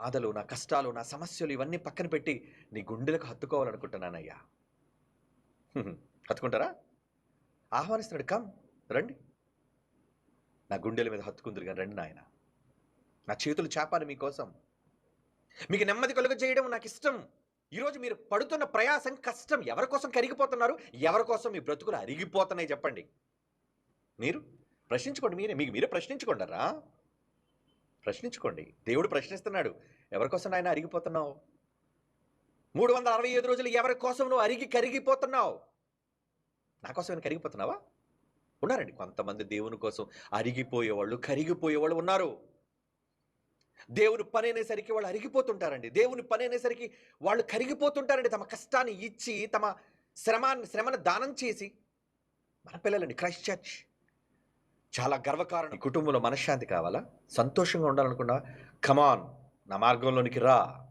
బాధలు నా కష్టాలు నా సమస్యలు ఇవన్నీ పక్కన పెట్టి నీ గుండెలకు హత్తుకోవాలనుకుంటున్నానయ్యా. హత్తుకుంటారా? ఆహ్వానిస్తున్నాడు కమ్ రండి. నా గుండెల మీద హత్తుకుందరు కానీ రండి నాయన. నా చేతులు చేపాలి మీకోసం. మీకు నెమ్మది కలుగ చేయడం నాకు ఇష్టం. ఈరోజు మీరు పడుతున్న ప్రయాసం కష్టం. ఎవరి కోసం కరిగిపోతున్నారు? ఎవరి కోసం మీ బ్రతుకులు అరిగిపోతున్నాయి చెప్పండి. మీరు ప్రశ్నించుకోండి మీరే మీకు మీరే ప్రశ్నించుకోండరా? ప్రశ్నించుకోండి. దేవుడు ప్రశ్నిస్తున్నాడు ఎవరికోసం ఆయన అరిగిపోతున్నావు? మూడు వందల అరవై ఐదు రోజులు ఎవరి కోసం నువ్వు అరిగి కరిగిపోతున్నావు? నా కోసం ఏమైనా కరిగిపోతున్నావా? ఉన్నారండి. కొంతమంది దేవుని కోసం అరిగిపోయేవాళ్ళు కరిగిపోయేవాళ్ళు ఉన్నారు. దేవుని పని అనేసరికి వాళ్ళు అరిగిపోతుంటారండి. దేవుని పని అనేసరికి వాళ్ళు కరిగిపోతుంటారండి. తమ కష్టాన్ని ఇచ్చి తమ శ్రమాన్ని శ్రమను దానం చేసి. మన పిల్లలండి క్రైస్ట్ చర్చ్. చాలా గర్వకారణం. కుటుంబంలో మనశ్శాంతి కావాలా? సంతోషంగా ఉండాలనుకున్నా కమాన్ నా మార్గంలోనికి రా.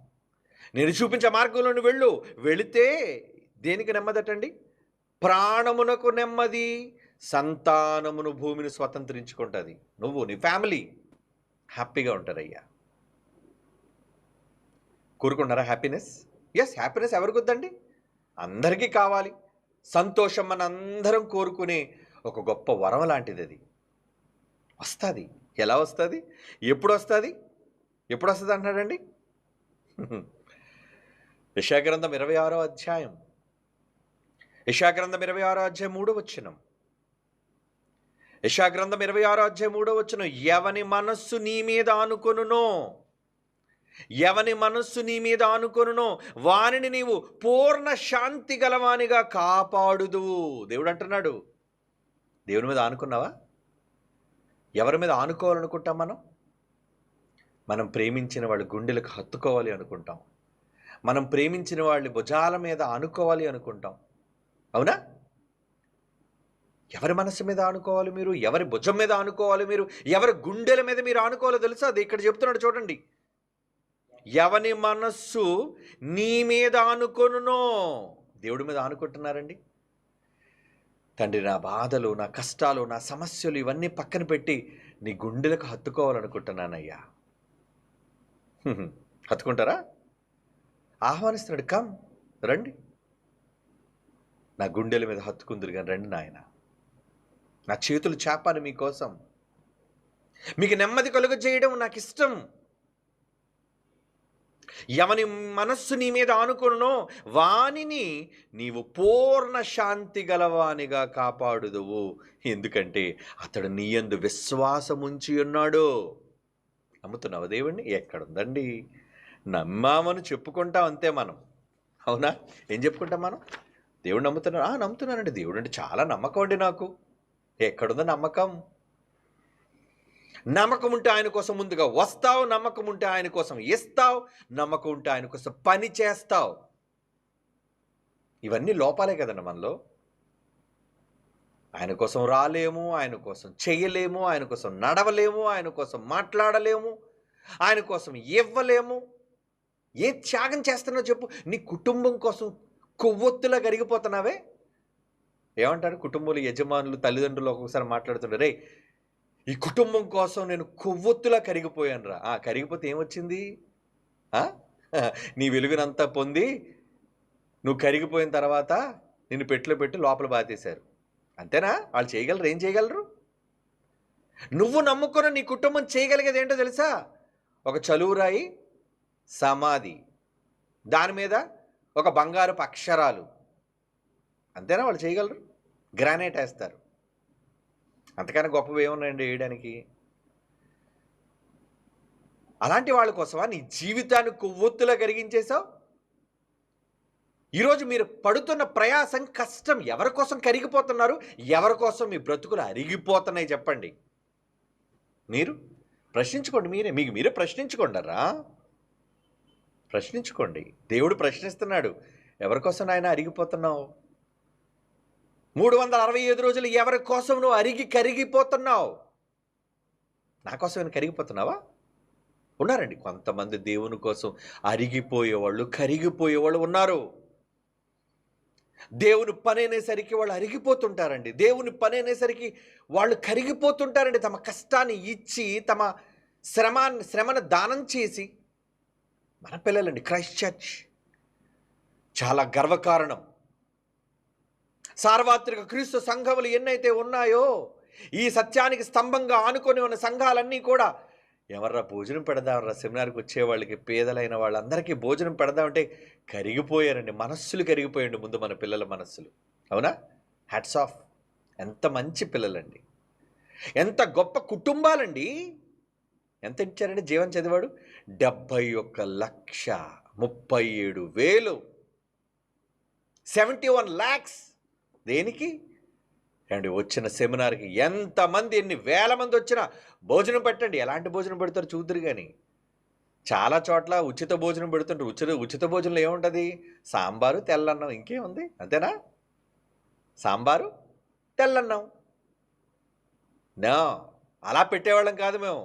నేను చూపించే మార్గంలోని వెళ్ళు. వెళితే దేనికి నెమ్మదటండి? ప్రాణమునకు నెమ్మది సంతానమును భూమిని స్వతంత్రించుకుంటుంది. నువ్వు నీ ఫ్యామిలీ హ్యాపీగా ఉంటారయ్యా. కోరుకున్నారా హ్యాపీనెస్? ఎస్ హ్యాపీనెస్ ఎవరికి వద్దండి అందరికీ కావాలి. సంతోషం మన అందరం కోరుకునే ఒక గొప్ప వరం లాంటిది అది వస్తుంది. ఎలా వస్తుంది? ఎప్పుడు వస్తుంది? ఎప్పుడు వస్తుంది అంటున్నాడండి? యశాగ్రంథం ఇరవై ఆరో అధ్యాయం. యశాగ్రంథం ఇరవై ఆరో అధ్యాయం మూడో వచ్చినం యశాగ్రంథం ఇరవై ఆరో అధ్యాయం మూడో వచ్చిన ఎవని మనస్సు నీ మీద ఆనుకొనునో? ఎవని మనస్సు నీ మీద ఆనుకొనునో? వానిని నీవు పూర్ణ శాంతి గలవానిగా కాపాడుదువు. దేవుడు అంటున్నాడు. దేవుని మీద ఆనుకున్నావా? ఎవరి మీద ఆనుకోవాలనుకుంటాం మనం? మనం ప్రేమించిన వాళ్ళ గుండెలకు హత్తుకోవాలి అనుకుంటాం. మనం ప్రేమించిన వాళ్ళ భుజాల మీద ఆనుకోవాలి అనుకుంటాం. అవునా? ఎవరి మనసు మీద ఆనుకోవాలి మీరు? ఎవరి భుజం మీద ఆనుకోవాలి మీరు? ఎవరి గుండెల మీద మీరు ఆనుకోవాలో తెలుసా? అది ఇక్కడ చెప్తున్నాడు చూడండి. ఎవని మనస్సు నీ మీద ఆనుకొనునో? దేవుడి మీద ఆనుకుంటున్నారండి? తండ్రి నా బాధలు నా కష్టాలు నా సమస్యలు ఇవన్నీ పక్కన పెట్టి నీ గుండెలకు హత్తుకోవాలనుకుంటున్నానయ్యా. హత్తుకుంటారా? ఆహ్వానిస్తున్నాడు కమ్ రండి. నా గుండెల మీద హత్తుకుందరు కానీ రండి నాయన. నా చేతులు చేపాలి మీకోసం. మీకు నెమ్మది కలుగు చేయడం నాకు ఇష్టం ఎవని మనస్సు నీ మీద ఆనుకున్నో వానిని నీవు పూర్ణ శాంతి గలవానిగా కాపాడుదువు. ఎందుకంటే అతడు నీ యందు విశ్వాసముంచి ఉన్నాడు. నమ్ముతున్నావు దేవుణ్ణి? ఎక్కడుందండి? నమ్మామని చెప్పుకుంటాం అంతే మనం. అవునా? ఏం చెప్పుకుంటాం మనం? దేవుడు నమ్ముతున్నాను ఆ నమ్ముతున్నానండి. దేవుడు అంటే చాలా నమ్మకం అండి నాకు. ఎక్కడుందో నమ్మకం? నమ్మకం ఉంటే ఆయన కోసం ముందుగా వస్తావు నమ్మకం ఉంటే ఆయన కోసం ఇస్తావు నమ్మకం ఉంటే ఆయన కోసం పని చేస్తావు. ఇవన్నీ లోపాలే కదండి మనలో. ఆయన కోసం రాలేము ఆయన కోసం చేయలేము ఆయన కోసం నడవలేము ఆయన కోసం మాట్లాడలేము ఆయన కోసం ఇవ్వలేము. ఏ త్యాగం చేస్తున్నావు చెప్పు. నీ కుటుంబం కోసం కొవ్వొత్తులా కరిగిపోతున్నావే. ఏమంటారు కుటుంబంలో యజమానులు తల్లిదండ్రులు ఒక్కొక్కసారి మాట్లాడుతుంటారు రే ఈ కుటుంబం కోసం నేను కొవ్వొత్తులా కరిగిపోయాను రా ఆ, కరిగిపోతే ఏమొచ్చింది? నీ వెలుగునంతా పొంది నువ్వు కరిగిపోయిన తర్వాత నిన్ను పెట్టిలో పెట్టి లోపల బాతేశారు. అంతేనా? వాళ్ళు చేయగలరు? ఏం చేయగలరు? నువ్వు నమ్ముకున్న నీ కుటుంబం చేయగలిగేది ఏంటో తెలుసా? ఒక చలువురాయి సమాధి. దాని మీద ఒక బంగారపు అక్షరాలు. అంతేనా? వాళ్ళు చేయగలరు? గ్రానైట్ వేస్తారు. అంతకన్నా గొప్పవి ఏమున్నాయండి వేయడానికి? అలాంటి వాళ్ళ కోసమా నీ జీవితాన్ని కొవ్వొత్తులా కరిగించేశావు? ఈరోజు మీరు పడుతున్న ప్రయాసం కష్టం. ఎవరి కోసం కరిగిపోతున్నారు? ఎవరి కోసం మీ బ్రతుకులు అరిగిపోతున్నాయి చెప్పండి. మీరు ప్రశ్నించుకోండి మీరే. మీకు మీరే ప్రశ్నించుకోండరా? ప్రశ్నించుకోండి. దేవుడు ప్రశ్నిస్తున్నాడు. ఎవరి కోసం ఆయన అరిగిపోతున్నావు? మూడు వందల అరవై ఐదు రోజులు ఎవరి కోసం నువ్వు అరిగి కరిగిపోతున్నావు? నా కోసం కరిగిపోతున్నావా? ఉన్నారండి కొంతమంది దేవుని కోసం అరిగిపోయేవాళ్ళు కరిగిపోయేవాళ్ళు ఉన్నారు. దేవుని పని అనేసరికి వాళ్ళు అరిగిపోతుంటారండి. దేవుని పని అనేసరికి వాళ్ళు కరిగిపోతుంటారండి. తమ కష్టాన్ని ఇచ్చి తమ శ్రమాన్ని శ్రమను దానం చేసి. మన పిల్లలండి క్రైస్ట్ చర్చ్. చాలా గర్వకారణం. సార్వత్రిక క్రీస్తు సంఘములు ఎన్నైతే ఉన్నాయో ఈ సత్యానికి స్తంభంగా ఆనుకొని ఉన్న సంఘాలన్నీ కూడా ఎవర్రా భోజనం పెడదామరా సెమినార్కి వచ్చే వాళ్ళకి పేదలైన వాళ్ళందరికీ భోజనం పెడదామంటే కరిగిపోయారండి. మనస్సులు కరిగిపోయండి ముందు మన పిల్లల మనస్సులు. అవునా? హ్యాట్స్ ఆఫ్ ఎంత మంచి పిల్లలండి. ఎంత గొప్ప కుటుంబాలండి. ఎంత ఇచ్చారండి జీవన్ చదివాడు? డెబ్భై ఒక్క లక్ష ముప్పై ఏడు వేలు. సెవెంటీ వన్ ల్యాక్స్ దేనికి? అండి వచ్చిన సెమినార్కి ఎంతమంది ఎన్ని వేల మంది వచ్చినా భోజనం పెట్టండి. ఎలాంటి భోజనం పెడతారు చూద్దరు కానీ చాలా చోట్ల ఉచిత భోజనం పెడుతుంటారు ఉచిత ఉచిత భోజనంలో ఏముంటుంది సాంబారు తెల్లన్నం ఇంకేముంది? అంతేనా? సాంబారు తెల్లన్నం. నా అలా పెట్టేవాళ్ళం కాదు మేము.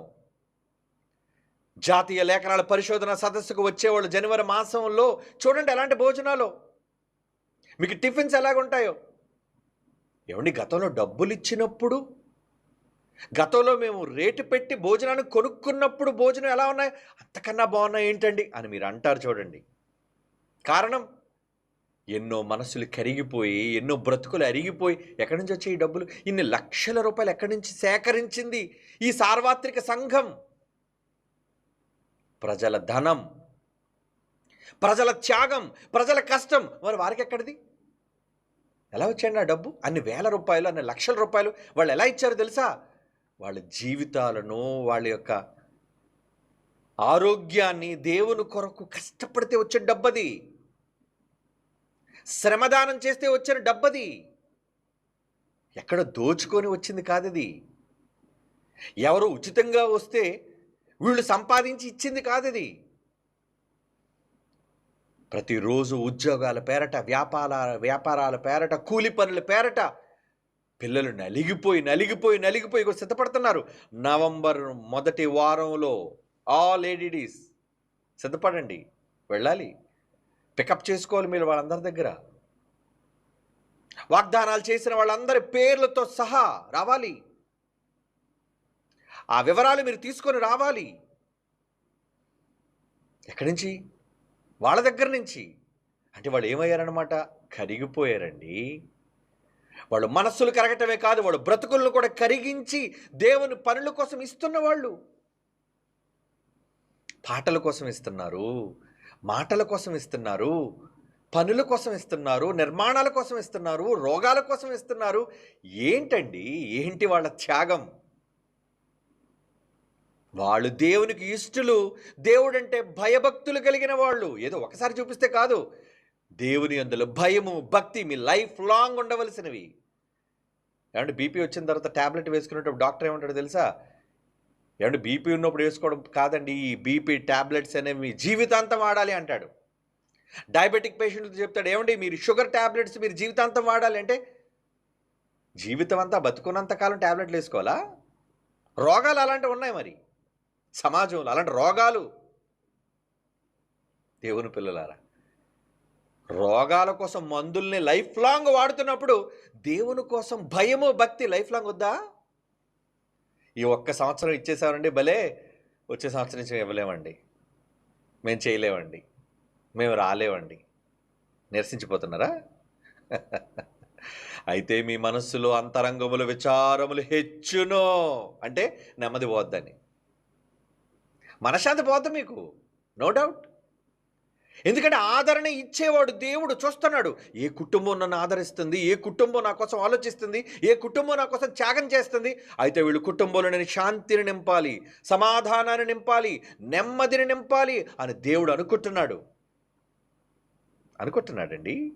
జాతీయ లేఖనాల పరిశోధన సదస్సుకు వచ్చేవాళ్ళు జనవరి మాసంలో. చూడండి ఎలాంటి భోజనాలు. మీకు టిఫిన్స్ ఎలాగుంటాయో. ఏమండి గతంలో డబ్బులు ఇచ్చినప్పుడు గతంలో మేము రేటు పెట్టి భోజనాన్ని కొనుక్కున్నప్పుడు భోజనం ఎలా ఉన్నాయి? అంతకన్నా బాగున్నాయి ఏంటండి అని మీరు అంటారు చూడండి. కారణం ఎన్నో మనసులు కరిగిపోయి ఎన్నో బ్రతుకులు అరిగిపోయి ఎక్కడి నుంచి వచ్చాయి ఈ డబ్బులు? ఇన్ని లక్షల రూపాయలు ఎక్కడి నుంచి సేకరించింది ఈ సార్వత్రిక సంఘం? ప్రజల ధనం ప్రజల త్యాగం ప్రజల కష్టం. మరి వారికి ఎక్కడిది? ఎలా వచ్చాయండి ఆ డబ్బు? అన్ని వేల రూపాయలు అన్ని లక్షల రూపాయలు. వాళ్ళు ఎలా ఇచ్చారో తెలుసా? వాళ్ళ జీవితాలను వాళ్ళ యొక్క ఆరోగ్యాన్ని దేవుని కొరకు కష్టపడితే వచ్చే డబ్బది. శ్రమదానం చేస్తే వచ్చిన డబ్బది. ఎక్కడ దోచుకొని వచ్చింది కాదది. ఎవరు ఉచితంగా వస్తే వీళ్ళు సంపాదించి ఇచ్చింది కాదది. ప్రతిరోజు ఉద్యోగాల పేరట వ్యాపార వ్యాపారాల పేరట కూలి పనుల పేరట పిల్లలు నలిగిపోయి నలిగిపోయి నలిగిపోయి సిద్ధపడుతున్నారు. నవంబర్ మొదటి వారంలో ఆల్ ఏడిడీస్ సిద్ధపడండి. వెళ్ళాలి. పికప్ చేసుకోవాలి మీరు వాళ్ళందరి దగ్గర. వాగ్దానాలు చేసిన వాళ్ళందరి పేర్లతో సహా రావాలి. ఆ వివరాలు మీరు తీసుకొని రావాలి. ఎక్కడి నుంచి? వాళ్ళ దగ్గర నుంచి. అంటే వాళ్ళు ఏమయ్యారనమాట కరిగిపోయారండి. వాళ్ళు మనస్సులు కరగటమే కాదు వాళ్ళు బ్రతుకులను కూడా కరిగించి దేవుని పనుల కోసం ఇస్తున్న వాళ్ళు. పాటల కోసం ఇస్తున్నారు మాటల కోసం ఇస్తున్నారు పనుల కోసం ఇస్తున్నారు నిర్మాణాల కోసం ఇస్తున్నారు రోగాల కోసం ఇస్తున్నారు. ఏంటండి? ఏంటి వాళ్ళ త్యాగం? వాళ్ళు దేవునికి ఇష్టలు. దేవుడంటే భయభక్తులు కలిగిన వాళ్ళు. ఏదో ఒకసారి చూపిస్తే కాదు. దేవుని అందులో భయము భక్తి మీ లైఫ్ లాంగ్ ఉండవలసినవి. ఏమంటే బీపీ వచ్చిన తర్వాత ట్యాబ్లెట్ వేసుకునేటప్పుడు డాక్టర్ ఏమంటాడు తెలుసా? ఏమంటే బీపీ ఉన్నప్పుడు వేసుకోవడం కాదండి ఈ బీపీ ట్యాబ్లెట్స్ అనేవి మీ జీవితాంతం వాడాలి అంటాడు. డయాబెటిక్ పేషెంట్లు చెప్తాడు ఏమండి మీరు షుగర్ ట్యాబ్లెట్స్ మీరు జీవితాంతం వాడాలి అంటే జీవితం అంతా బతుకున్నంతకాలం ట్యాబ్లెట్లు వేసుకోవాలా? రోగాలు అలాంటివి ఉన్నాయి మరి. సమాజంలో అలాంటి రోగాలు. దేవుని పిల్లలారా రోగాల కోసం మందుల్ని లైఫ్ లాంగ్ వాడుతున్నప్పుడు దేవుని కోసం భయము భక్తి లైఫ్ లాంగ్ వద్దా? ఈ ఒక్క సంవత్సరం ఇచ్చేసామండి భలే! వచ్చే సంవత్సరం నుంచి ఇవ్వలేమండి. మేము చేయలేమండి. మేము రాలేమండి. నిరసించిపోతున్నారా? అయితే మీ మనస్సులో అంతరంగములు విచారములు హెచ్చును. అంటే నెమ్మది పోద్దని మనశ్శాంతి పోద్దు మీకు. నో డౌట్ ఎందుకంటే ఆదరణ ఇచ్చేవాడు దేవుడు చూస్తున్నాడు. ఏ కుటుంబం నన్ను ఆదరిస్తుంది? ఏ కుటుంబం నా కోసం ఆలోచిస్తుంది? ఏ కుటుంబం నా కోసం త్యాగం చేస్తుంది? అయితే వీళ్ళు కుటుంబంలో నేను శాంతిని నింపాలి సమాధానాన్ని నింపాలి నెమ్మదిని నింపాలి అని దేవుడు అనుకుంటున్నాడు. అనుకుంటున్నాడండి?